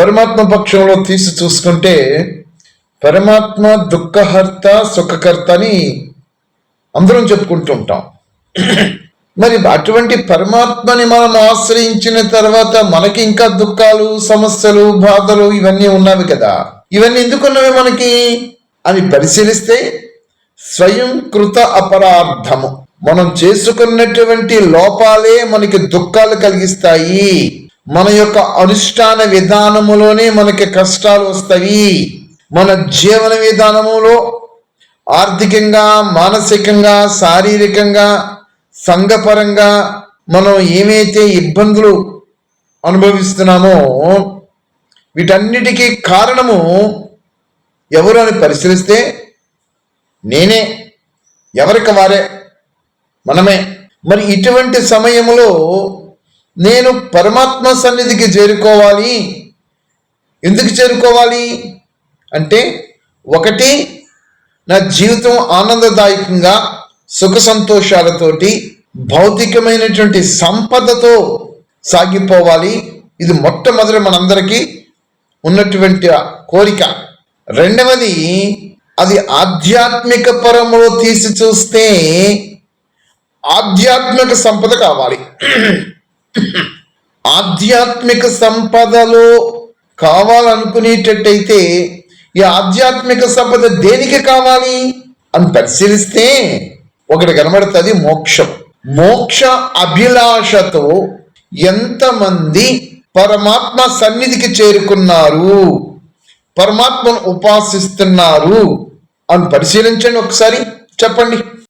పరమాత్మ పక్షంలో తీసి చూసుకుంటే పరమాత్మ దుఃఖహర్త సుఖకర్త అని అందరం చెప్పుకుంటూ ఉంటాం. మరి అటువంటి పరమాత్మని మనం ఆశ్రయించిన తర్వాత మనకి ఇంకా దుఃఖాలు సమస్యలు బాధలు ఇవన్నీ ఉన్నవి కదా. ఇవన్నీ ఎందుకున్నవి మనకి? అని పరిశీలిస్తే స్వయం కృత అపరాధము మనం చేసుకున్నటువంటి లోపాలే మనకి దుఃఖాలు కలిగిస్తాయి. మన యొక్క అనుష్ఠాన విధానములోనే మనకి కష్టాలు వస్తాయి. మన జీవన విధానములో ఆర్థికంగా మానసికంగా శారీరకంగా సంఘపరంగా మనం ఏమైతే ఇబ్బందులు అనుభవిస్తున్నామో వీటన్నిటికీ కారణము ఎవరు అని పరిశీలిస్తే నేనే ఎవరికి వారే మనమే. మరి ఇటువంటి సమయంలో నేను పరమాత్మ సన్నిధికి చేరుకోవాలి. ఎందుకు చేరుకోవాలి? అంటే ఒకటి నా జీవితం ఆనందదాయకంగా సుఖ సంతోషాలతోటి భౌతికమైనటువంటి సంపదతో సాగిపోవాలి. ఇది మొట్టమొదటి మనందరికీ ఉన్నటువంటి కోరిక. రెండవది అది ఆధ్యాత్మిక పరములో తీసి చూస్తే ఆధ్యాత్మిక సంపద కావాలి. ఆధ్యాత్మిక సంపదలో కావాలనుకునేటట్టయితే ఈ ఆధ్యాత్మిక సంపద దేనికి కావాలి అని పరిశీలిస్తే ఒకటి కనబడుతుంది మోక్షం. మోక్ష అభిలాషతో ఎంతమంది పరమాత్మ సన్నిధికి చేరుకున్నారు? పరమాత్మను ఉపాసిస్తున్నారు? అని పరిశీలించండి ఒకసారి. చెప్పండి.